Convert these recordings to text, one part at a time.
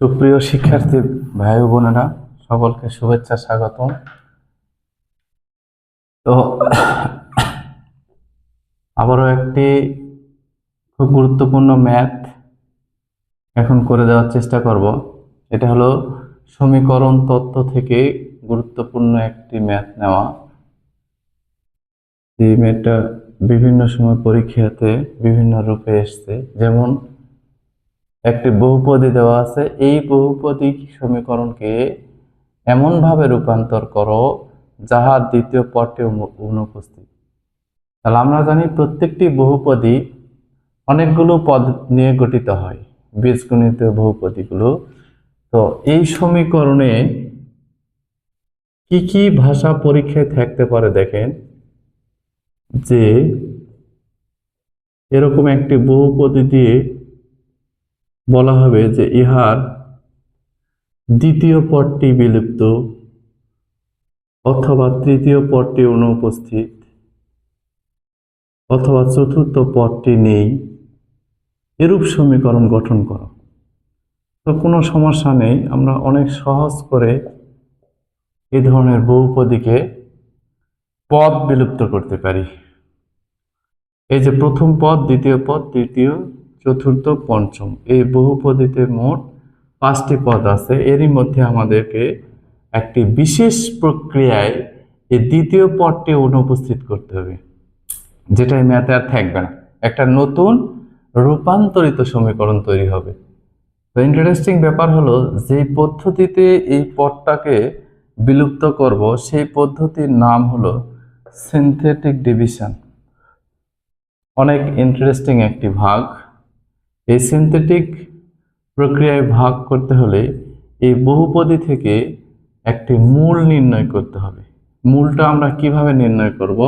সুপ্রিয় শিক্ষার্থী ভাই বোনেরা, সকলকে শুভেচ্ছা, স্বাগতম। তো, আবারও একটি খুব গুরুত্বপূর্ণ ম্যাথ এখন করে দেওয়ার চেষ্টা করব। এটা হলো সমীকরণ তত্ত্ব থেকে গুরুত্বপূর্ণ একটি ম্যাথ নেওয়া। এই ম্যাথটা বিভিন্ন সময় পরীক্ষাতে বিভিন্ন রূপে এসছে। যেমন একটি বহুপদী দেওয়া আছে। এই বহুপদী সমীকরণকে এমনভাবে রূপান্তর করো যাহার দ্বিতীয় পদটি অনুপস্থিত। তাহলে আমরা জানি প্রত্যেকটি বহুপদী অনেকগুলো পদ নিয়ে গঠিত হয়, বীজগণিত বহুপদীগুলো। তো এই সমীকরণে কি কি ভাষা পরীক্ষায় থাকতে পারে দেখেন যে এরকম একটি বহুপদী দিয়ে বলা হবে যে ইহার দ্বিতীয় পদটি বিলুপ্ত অথবা তৃতীয় পদটি অনুপস্থিত অথবা চতুর্থ পদটি নেই। এরূপ সমীকরণ গঠন করো। তো কোনো সমস্যা নেই, আমরা অনেক সহজ করে এই ধরনের বহুপদীকে পদ বিলুপ্ত করতে পারি। এই যে প্রথম পদ, দ্বিতীয় পদ, তৃতীয় চতুর্থ পঞ্চম। এই বহুপদীতে মোট পাঁচটি পদ আছে। এরই মধ্যে আমাদেরকে একটি বিশেষ প্রক্রিয়ায় এই দ্বিতীয় পদটি অনুপস্থিত করতে হবে যেটা ম্যাথে আর থাকবে না। একটা নতুন রূপান্তরিত সমীকরণ তৈরি হবে। তো ইন্টারেস্টিং ব্যাপার হলো যে পদ্ধতিতে এই পদটাকে বিলুপ্ত করব, সেই পদ্ধতির নাম হলো সিনথেটিক ডিভিশন অনেক ইন্টারেস্টিং একটি ভাগ। এই সিনথেটিক প্রক্রিয়ায় ভাগ করতে হলে এই বহুপদী থেকে একটি মূল নির্ণয় করতে হবে। মূলটা আমরা কীভাবে নির্ণয় করব?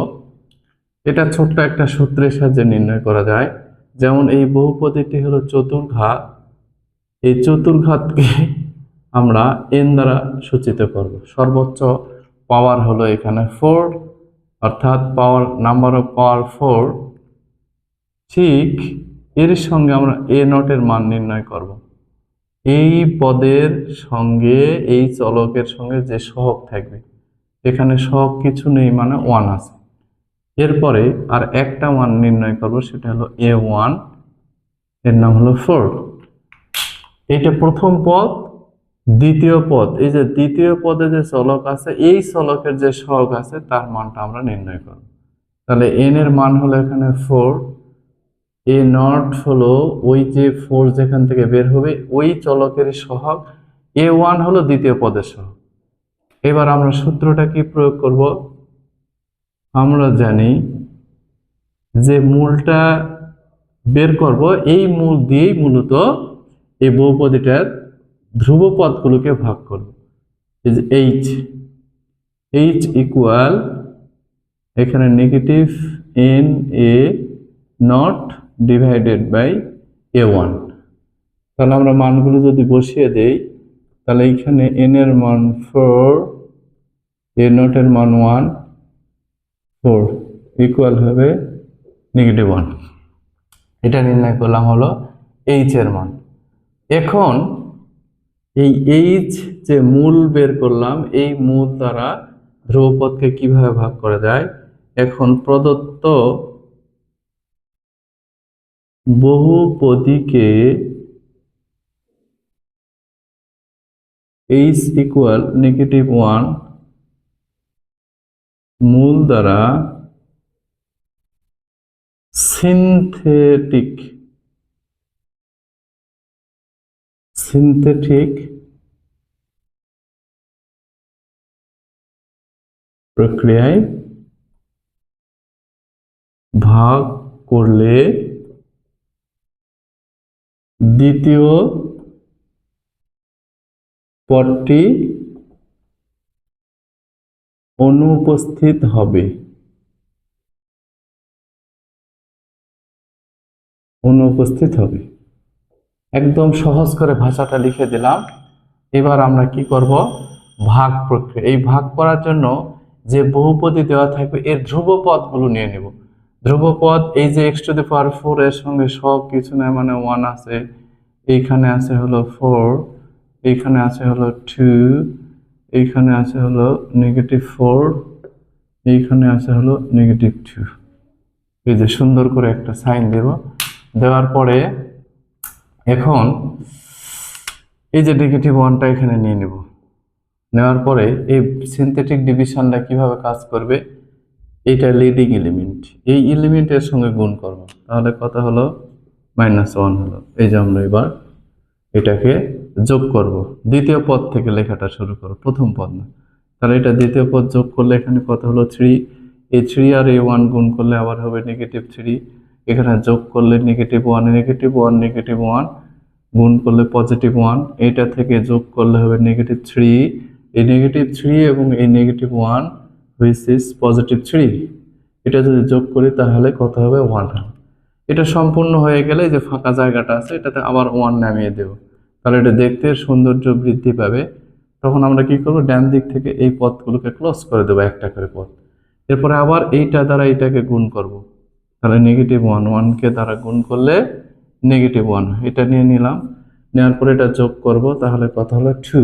এটা ছোট্ট একটা সূত্রের সাহায্যে নির্ণয় করা যায়। যেমন এই বহুপদীটি হলো চতুর্ঘাত। এই চতুর্ঘাতকে আমরা এন দ্বারা সূচিত করব। সর্বোচ্চ পাওয়ার হলো এখানে ফোর অর্থাৎ power number of power four ঠিক এর সঙ্গে আমরা এ নটের মান নির্ণয় করব। এই পদের সঙ্গে, এই চলকের সঙ্গে যে সহগ থাকবে, এখানে সহগ কিছু নেই মানে ওয়ান আছে। এরপরে আর একটা ওয়ান নির্ণয় করব, সেটা হলো এ ওয়ানের নাম হলো ফোর এইটা প্রথম পদ, দ্বিতীয় পদ। এই যে দ্বিতীয় পদে যে চলক আছে, এই চলকের যে সহগ আছে, তার মানটা আমরা নির্ণয় করব। তাহলে এন এর মান হলো এখানে ফোর এ নট হলো ওই যে ফোর যেখান থেকে বের হবে, ওই চলকের সহগ। এ ওয়ান হলো দ্বিতীয় পদের সহগ। এবার আমরা সূত্রটা কি প্রয়োগ করব? আমরা জানি যে মূলটা বের করব, এই মূল দিয়েই মূলত এই বহুপদীটার ধ্রুব পদগুলোকে ভাগ করব। এইচ এইচ ইকুয়াল এখানে negative N A naught divided by A one তাহলে আমরা মানগুলো যদি বসিয়ে দেই, তাহলে এইখানে এন এর মান ফোর এ নটের মান ওয়ান ফোর ইকুয়াল হবে নেগেটিভ ওয়ান এটা নির্ণয় করলাম হলো এইচ এর মান। এখন এই এইচ যে মূল বের করলাম, এই মূল দ্বারা ধ্রুবপদকে কীভাবে ভাগ করা যায়? এখন প্রদত্ত বহুপদীকে এইচ ইকুয়াল নেগেটিভ ওয়ান মূল দ্বারা সিনথেটিক সিনথেটিক প্রক্রিয়ায় ভাগ করলে দ্বিতীয় পদটি অনুপস্থিত হবে। অনুপস্থিত হবে। একদম সহজ করে ভাষাটা লিখে দিলাম। এবার আমরা কি করব? ভাগ প্রক্রিয়া। এই ভাগ করার জন্য যে বহুপদী দেওয়া থাকবে, এর ধ্রুব পদগুলো নিয়ে নেব। ধ্রুবপদ এই যে X to the power four এর সঙ্গে সব কিছু নেই মানে ওয়ান আছে এইখানে আছে হলো ফোর এইখানে আছে হলো টু এইখানে আছে হলো নেগেটিভ ফোর এইখানে আছে হলো নেগেটিভ টু এই যে সুন্দর করে একটা সাইন দেব। দেওয়ার পরে এখন এই যে নেগেটিভ ওয়ানটা এখানে নিয়ে নেব। নেওয়ার পরে এই সিনথেটিক ডিভিশনটা কীভাবে কাজ করবে, এইটা লিডিং এলিমেন্ট এই এলিমেন্টের সঙ্গে গুণ করব। তাহলে কথা হলো? মাইনাস ওয়ান হলো। এই যে আমরা এবার এটাকে যোগ করব। দ্বিতীয় পদ থেকে লেখাটা শুরু করো, প্রথম পদ না। তাহলে এটা দ্বিতীয় পদ যোগ করলে এখানে কত হলো? থ্রি এই থ্রি আর এই ওয়ান গুণ করলে আবার হবে নেগেটিভ থ্রি এখানে যোগ করলে negative one negative one negative one গুণ করলে পজিটিভ ওয়ান এইটা থেকে যোগ করলে হবে নেগেটিভ থ্রি এই নেগেটিভ থ্রি এবং এই negative one which is positive three এটা যদি যোগ করি তাহলে কত হবে? ওয়ান এটা সম্পূর্ণ হয়ে গেলে যে ফাঁকা জায়গাটা আছে, এটাতে আবার ওয়ান নামিয়ে দেব। তাহলে এটা দেখতে সৌন্দর্য বৃদ্ধি পাবে। তখন আমরা কি করব? ডান দিক থেকে এই পথগুলোকে ক্লোজ করে দেবো একটা করে পথ। এরপরে আবার এইটা দ্বারা এইটাকে গুণ করব। তাহলে নেগেটিভ ওয়ান ওয়ানকে দ্বারা গুণ করলে নেগেটিভ ওয়ান এটা নিয়ে নিলাম। নেওয়ার পরে এটা যোগ করব। তাহলে কথা হলো টু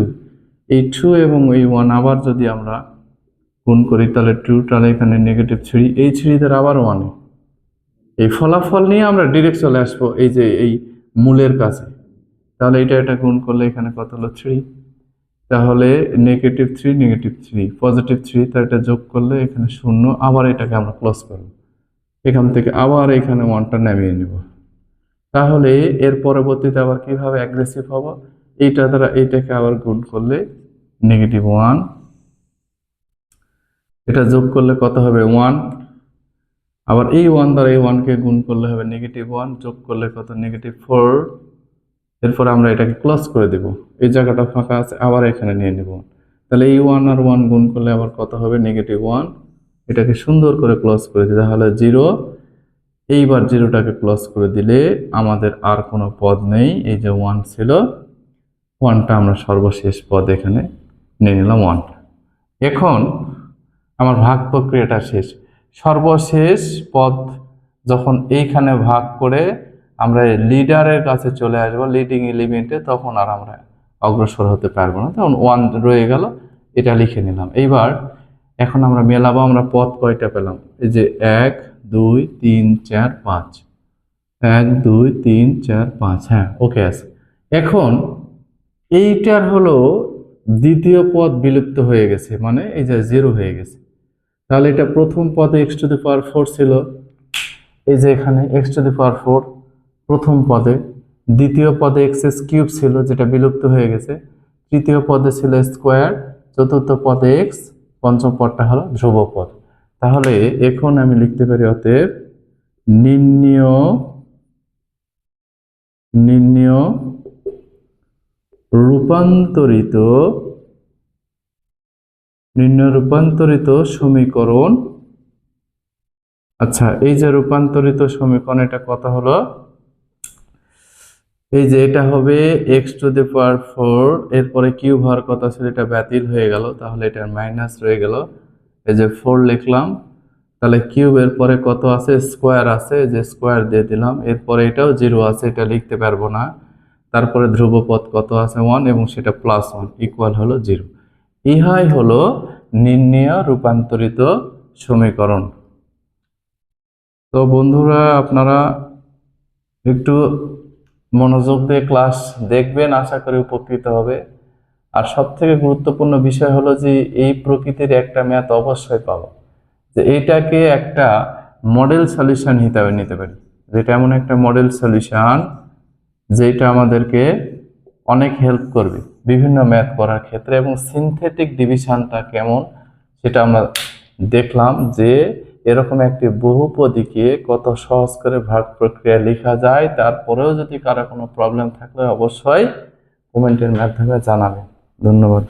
এই টু এবং এই ওয়ান আবার যদি আমরা গুণ করি, তাহলে টু তাহলে এখানে নেগেটিভ থ্রি এই থ্রি দ্বারা আবার ওয়ানে এই ফলাফল নিয়ে আমরা ডিরেক্ট চলে আসব এই যে এই মূলের কাছে। তাহলে এটা এটা গুণ করলে এখানে কত হলো? থ্রি তাহলে negative three negative three positive three তার এটা যোগ করলে এখানে শূন্য, আবার এটাকে আমরা ক্লোজ করব। এখান থেকে আবার এখানে ওয়ানটা নামিয়ে নেব। তাহলে এর পরবর্তীতে আবার কীভাবে অ্যাগ্রেসিভ হব? এইটা দ্বারা এইটাকে আবার গুণ করলে নেগেটিভ ওয়ান এটা যোগ করলে কত হবে? ওয়ান আবার এই ওয়ান দ্বারা এই ওয়ানকে গুণ করলে হবে নেগেটিভ ওয়ান যোগ করলে কত? নেগেটিভ ফোর এরপর আমরা এটাকে ক্লোজ করে দেব। এই জায়গাটা ফাঁকা আছে, আবার এখানে নিয়ে নেব। তাহলে এই ওয়ান আর ওয়ান গুণ করলে আবার কত হবে? নেগেটিভ ওয়ান এটাকে সুন্দর করে ক্লোজ করে দিতে তাহলে জিরো এইবার জিরোটাকে ক্লোজ করে দিলে আমাদের আর কোনো পদ নেই। এই যে ওয়ান ছিল ওয়ানটা আমরা সর্বশেষ পদ এখানে নিয়ে নিলাম ওয়ান এখন আমার ভাগ প্রক্রিয়াটা শেষ। সর্বশেষ পদ যখন এইখানে ভাগ করে আমরা লিডারের কাছে চলে আসব লিডিং এলিমেন্টে তখন আর আমরা অগ্রসর হতে পারব না। তখন ওয়ান রয়ে গেল, এটা লিখে নিলাম। এইবার এখন আমরা মেলাবো, আমরা পদ কয়টা পেলাম? এই যে এক, দুই, তিন, চার, পাঁচ। এক, দুই, তিন, চার, পাঁচ হ্যাঁ ওকে আছে। এখন এইটার হলো দ্বিতীয় পদ বিলুপ্ত হয়ে গেছে মানে এই যে জিরো হয়ে গেছে। তাহলে এটা প্রথম পদে X to the power four ছিল। এই যে এখানে X to the power four প্রথম পদে। দ্বিতীয় পদে এক্স এস কিউব ছিল, যেটা বিলুপ্ত হয়ে গেছে। তৃতীয় পদে ছিল স্কোয়ার চতুর্থ পদে এক্স পঞ্চম পদটা হলো ধ্রুব পদ। তাহলে এখন আমি লিখতে পারি অতএব নির্ণীয় নির্ণীয় রূপান্তরিত নির্ণয় রূপান্তরিত সমীকরণ। আচ্ছা এই যে রূপান্তরিত সমীকরণ, এটা কত হলো, এই যে এটা হবে X to the power four এরপরে কিউব হওয়ার কথা ছিল এটা বাতিল হয়ে গেল, তাহলে এটার মাইনাস রয়ে গেল। এই যে ফোর লিখলাম, তাহলে কিউবের পরে কত আছে স্কোয়ার আছে যে স্কোয়ার দিয়ে দিলাম, এরপরে এটাও জিরো আছে, এটা লিখতে পারব না। তারপরে ধ্রুবপদ কত আছে ওয়ান এবং সেটা প্লাস ওয়ান ইকুয়াল হলো জিরো ইহাই হলো নির্ণয় রূপান্তরিত সমীকরণ। তো বন্ধুরা, আপনারা একটু মনোযোগ দিয়ে ক্লাস দেখবেন, আশা করি উপকৃত হবে। আর সব থেকে গুরুত্বপূর্ণ বিষয় হলো যে, এই প্রকৃতির একটা ম্যাথ অবশ্যই পাবো। যে এইটাকে একটা মডেল সলিউশন হিসাবে নিতে পারি। যেটা এমন একটা মডেল সলিউশন, যেটা আমাদেরকে অনেক হেল্প করবে। বিভিন্ন ম্যাথ করার ক্ষেত্রে এবং সিনথেটিক ডিভিশনটা কেমন সেটা আমরা দেখলাম যে এরকম একটি বহুপদীকে কত সহজ করে ভাগ প্রক্রিয়া লেখা যায়, তারপরেও যদি কারও কোনো প্রবলেম থাকলে অবশ্যই কমেন্টের মাধ্যমে জানাবেন। ধন্যবাদ।